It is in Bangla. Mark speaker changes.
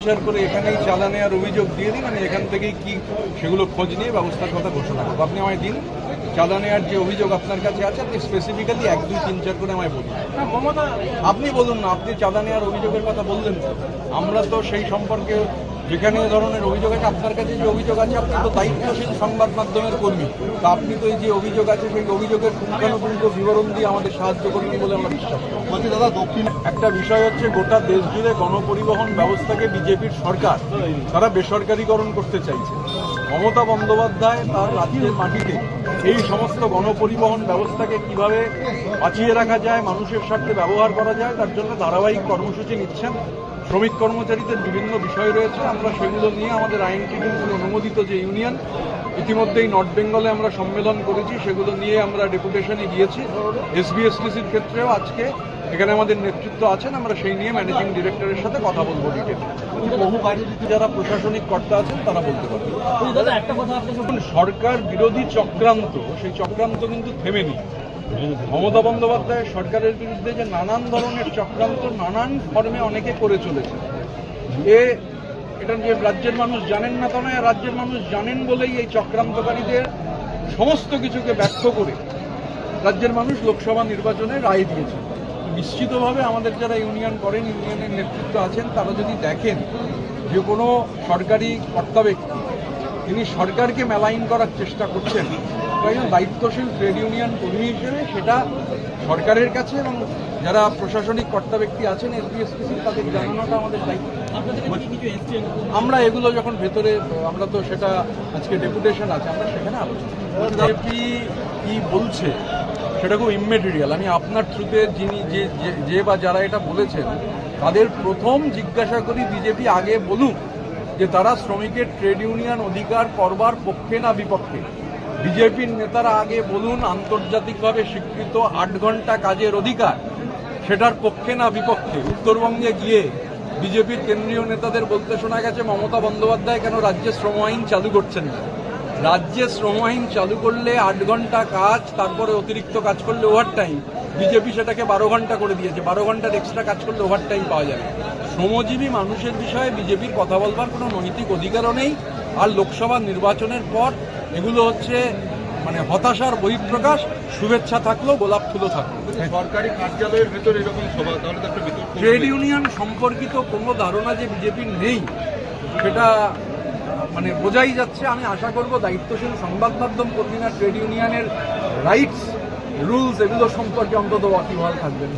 Speaker 1: বিচার করে এখানেই চাঁদা নেওয়ার অভিযোগ দিয়ে দিন আমি এখান থেকেই কি সেগুলো খোঁজ নিয়ে ব্যবস্থার কথা ঘোষণা করব। আপনি আমায় দিন চাঁদা নেওয়ার যে অভিযোগ আপনার কাছে আছে আপনি স্পেসিফিক্যালি এক দুই তিন চার করে আমায় বলুন। আপনি বলুন না আপনি চাঁদা নেওয়ার অভিযোগের কথা বললেন আমরা তো সেই সম্পর্কে যেখানে এ ধরনের অভিযোগ আছে আপনার কাছে যে অভিযোগ আছে আপনি তো দায়িত্বশীল সংবাদ মাধ্যমের কর্মী। তা আপনি তো এই যে অভিযোগ আছে সেই অভিযোগের পুঙ্খানুপুঙ্খ বিবরণ দিয়ে আমাদের সাহায্য করবেন বলে আমরা বিশ্বাস করি।
Speaker 2: বলছি দাদা দক্ষিণ
Speaker 1: একটা বিষয় হচ্ছে গোটা দেশ জুড়ে গণপরিবহন ব্যবস্থাকে বিজেপির সরকার তারা বেসরকারীকরণ করতে চাইছে। মমতা বন্দ্যোপাধ্যায় তার রাজ্যের মাটিতে এই সমস্ত গণপরিবহন ব্যবস্থাকে কীভাবে বাঁচিয়ে রাখা যায় মানুষের স্বার্থে ব্যবহার করা যায় তার জন্য ধারাবাহিক কর্মসূচি নিচ্ছেন। শ্রমিক কর্মচারীদের বিভিন্ন বিষয় রয়েছে। আমরা সেগুলো নিয়ে আমাদের আইন কাউন্সিল অনুমোদিত যে ইউনিয়ন ইতিমধ্যেই নর্থ বেঙ্গলে আমরা সম্মেলন করেছি। সেগুলো নিয়ে আমরা ডেপুটেশনে গিয়েছি। এসবিএসটিসির ক্ষেত্রেও আজকে এখানে আমাদের নেতৃত্ব আছেন। আমরা সেই নিয়ে ম্যানেজিং ডিরেক্টরের সাথে কথা বলব ডিটেল বহু গাড়ি যারা প্রশাসনিক কর্তা আছেন তারা বলতে পারবেন
Speaker 3: একটা কথা
Speaker 1: সরকার বিরোধী চক্রান্ত সেই চক্রান্ত কিন্তু থেমেনি। মমতা বন্দ্যোপাধ্যায় সরকারের বিরুদ্ধে যে নানান ধরনের চক্রান্ত, নানান ফর্মে অনেকে করে চলেছে। এ, এটা যে রাজ্যের মানুষ জানেন না তা নয় রাজ্যের মানুষ জানেন বলেই এই চক্রান্তকারীদের সমস্ত কিছুকে ব্যর্থ করে রাজ্যের মানুষ লোকসভা নির্বাচনে রায় দিয়েছে। নিশ্চিতভাবে আমাদের যারা ইউনিয়ন করেন, ইউনিয়নের নেতৃত্ব আছেন, তারা যদি দেখেন যে কোনো সরকারি কর্তা ব্যক্তি, তিনি সরকারকে মেলাইন করার চেষ্টা করছেন একজন দায়িত্বশীল ট্রেড ইউনিয়ন কর্মী হিসেবে সেটা সরকারের কাছে এবং যারা প্রশাসনিক কর্তা ব্যক্তি আছেন এসবিএসপিসি তাদের জানানোটা আমাদের দায়িত্ব। আমরা এগুলো যখন ভেতরে আমরা তো সেটা আজকে ডেপুটেশন আছে আমরা সেখানে আলোচনা কি বলছে সেটা খুব ইমেটেরিয়াল আমি আপনার থ্রুতে যিনি যে যে- যে বা যারা এটা বলেছেন তাদের প্রথম জিজ্ঞাসা করি বিজেপি আগে বলুক যে তারা শ্রমিকের ট্রেড ইউনিয়ন অধিকার করবার পক্ষে না বিপক্ষে। বিজেপির নেতারা আগে বলুন, আন্তর্জাতিকভাবে স্বীকৃত আট ঘণ্টা কাজের অধিকার, সেটার পক্ষে না বিপক্ষে? উত্তরবঙ্গে গিয়ে বিজেপির কেন্দ্রীয় নেতাদের বলতে শোনা গেছে, মমতা বন্দ্যোপাধ্যায় কেন রাজ্যে শ্রম আইন চালু করছেন না? রাজ্যে শ্রম আইন চালু করলে আট ঘণ্টা কাজ, তারপরে অতিরিক্ত কাজ করলে ওভার টাইম বিজেপি সেটাকে বারো ঘণ্টা করে দিয়েছে, বারো ঘণ্টার এক্সট্রা কাজ করলে ওভার টাইম পাওয়া যাবে। শ্রমজীবী মানুষের বিষয়ে বিজেপির কথা বলবার কোনো নৈতিক অধিকারও নেই। আর লোকসভা নির্বাচনের পর এগুলো হচ্ছে মানে হতাশার বহিঃপ্রকাশ শুভেচ্ছা থাকল গোলাপ ফুলও থাকল।
Speaker 2: সরকারি কার্যালয়ের ভেতরে এরকম সভা তাহলে তো একটা বিতর্ক
Speaker 1: ট্রেড ইউনিয়ন সম্পর্কিত কোনো ধারণা যে বিজেপির নেই সেটা মানে বোঝাই যাচ্ছে। আমি আশা করব দায়িত্বশীল সংবাদ মাধ্যম কর্মীরা ট্রেড ইউনিয়নের রাইটস রুলস এগুলো সম্পর্কে অন্তত ওয়াকিবহাল থাকবেন।